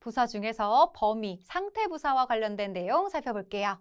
부사 중에서 범위, 상태 부사와 관련된 내용 살펴볼게요.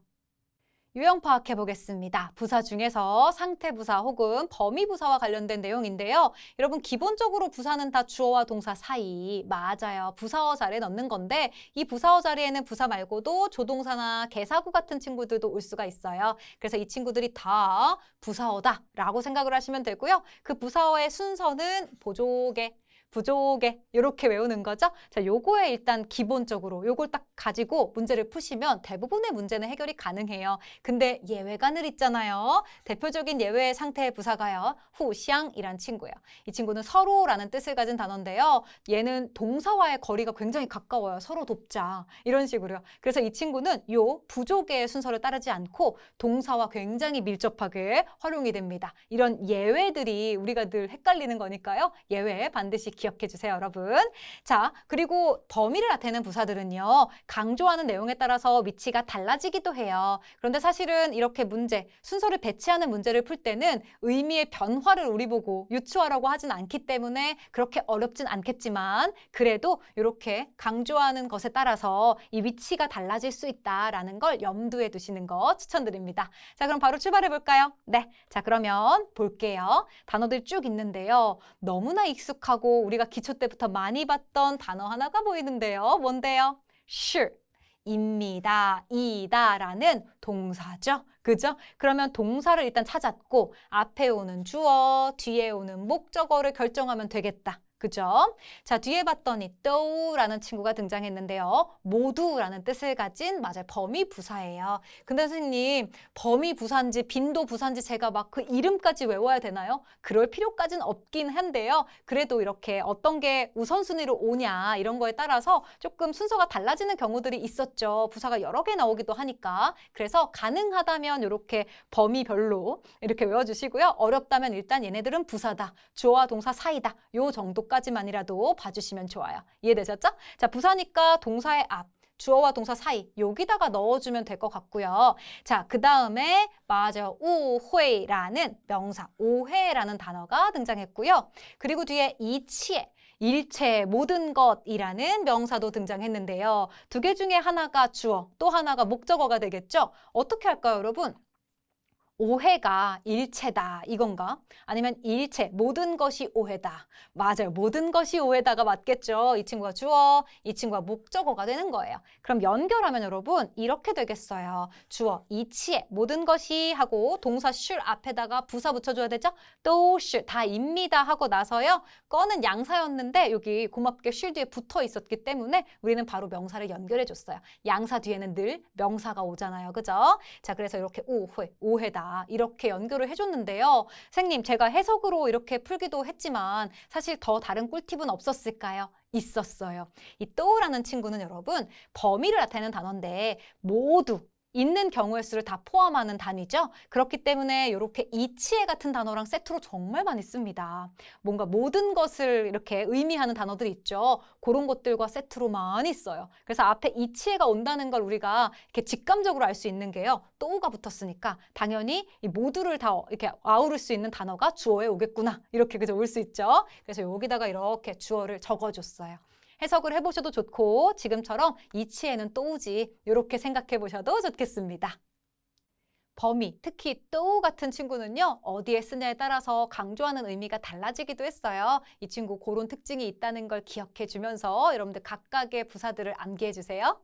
유형 파악해 보겠습니다. 부사 중에서 상태 부사 혹은 범위 부사와 관련된 내용인데요. 여러분 기본적으로 부사는 다 주어와 동사 사이 맞아요. 부사어 자리에 넣는 건데 이 부사어 자리에는 부사 말고도 조동사나 개사구 같은 친구들도 올 수가 있어요. 그래서 이 친구들이 다 부사어다라고 생각을 하시면 되고요. 그 부사어의 순서는 보조개 부족에 이렇게 외우는 거죠. 자, 요거에 일단 기본적으로 요걸 딱 가지고 문제를 푸시면 대부분의 문제는 해결이 가능해요. 근데 예외가 늘 있잖아요. 대표적인 예외의 상태의 부사가요. 후샹이란 친구예요. 이 친구는 서로라는 뜻을 가진 단어인데요. 얘는 동사와의 거리가 굉장히 가까워요. 서로 돕자. 이런 식으로요. 그래서 이 친구는 요 부족의 순서를 따르지 않고 동사와 굉장히 밀접하게 활용이 됩니다. 이런 예외들이 우리가 늘 헷갈리는 거니까요. 예외 반드시 기억 해 주세요, 여러분. 자, 그리고 범위를 나타내는 부사들은요. 강조하는 내용에 따라서 위치가 달라지기도 해요. 그런데 사실은 이렇게 문제, 순서를 배치하는 문제를 풀 때는 의미의 변화를 우리 보고 유추하라고 하진 않기 때문에 그렇게 어렵진 않겠지만 그래도 이렇게 강조하는 것에 따라서 이 위치가 달라질 수 있다라는 걸 염두에 두시는 거 추천드립니다. 자, 그럼 바로 출발해 볼까요? 네. 자, 그러면 볼게요. 단어들 쭉 있는데요. 너무나 익숙하고 우리가 기초 때부터 많이 봤던 단어 하나가 보이는데요. 뭔데요? sh 입니다, 이다라는 동사죠. 그죠? 그러면 동사를 일단 찾았고 앞에 오는 주어, 뒤에 오는 목적어를 결정하면 되겠다. 그죠? 자, 뒤에 봤더니 또라는 친구가 등장했는데요. 모두라는 뜻을 가진 맞아요. 범위 부사예요. 근데 선생님, 범위 부사인지 빈도 부사인지 제가 막 그 이름까지 외워야 되나요? 그럴 필요까지는 없긴 한데요. 그래도 이렇게 어떤 게 우선순위로 오냐 이런 거에 따라서 조금 순서가 달라지는 경우들이 있었죠. 부사가 여러 개 나오기도 하니까. 그래서 가능하다면 이렇게 범위별로 이렇게 외워 주시고요. 어렵다면 일단 얘네들은 부사다. 주어와 동사 사이다. 요 정도 까지만이라도 봐주시면 좋아요. 이해되셨죠? 자, 부사니까 동사의 앞. 주어와 동사 사이 여기다가 넣어주면 될 것 같고요. 자, 그 다음에 맞아요. 우회라는 명사 오해라는 단어가 등장했고요. 그리고 뒤에 이치에 일체, 모든 것이라는 명사도 등장했는데요. 두 개 중에 하나가 주어, 또 하나가 목적어가 되겠죠? 어떻게 할까요, 여러분? 오해가 일체다 이건가? 아니면 일체 모든 것이 오해다. 맞아요. 모든 것이 오해다가 맞겠죠. 이 친구가 주어, 이 친구가 목적어가 되는 거예요. 그럼 연결하면 여러분 이렇게 되겠어요. 주어 이치에 모든 것이 하고 동사 슐 앞에다가 부사 붙여줘야 되죠. 또슐다 입니다 하고 나서요. 꺼는 양사였는데 여기 고맙게 슐 뒤에 붙어 있었기 때문에 우리는 바로 명사를 연결해 줬어요. 양사 뒤에는 늘 명사가 오잖아요. 그죠? 자 그래서 이렇게 오해, 오해다. 이렇게 연결을 해줬는데요. 선생님, 제가 해석으로 이렇게 풀기도 했지만 사실 더 다른 꿀팁은 없었을까요? 있었어요. 이 또라는 친구는 여러분 범위를 나타내는 단어인데 모두 있는 경우의 수를 다 포함하는 단위죠. 그렇기 때문에 이렇게 이치에 같은 단어랑 세트로 정말 많이 씁니다. 뭔가 모든 것을 이렇게 의미하는 단어들 있죠. 그런 것들과 세트로 많이 써요. 그래서 앞에 이치에가 온다는 걸 우리가 이렇게 직감적으로 알 수 있는 게요. 또가 붙었으니까 당연히 이 모두를 다 이렇게 아우를 수 있는 단어가 주어에 오겠구나. 이렇게 그죠 올수 있죠. 그래서 여기다가 이렇게 주어를 적어줬어요. 해석을 해보셔도 좋고 지금처럼 이치에는 또 오지 이렇게 생각해 보셔도 좋겠습니다. 범위, 특히 또 같은 친구는요, 어디에 쓰냐에 따라서 강조하는 의미가 달라지기도 했어요. 이 친구 그런 특징이 있다는 걸 기억해 주면서 여러분들 각각의 부사들을 암기해 주세요.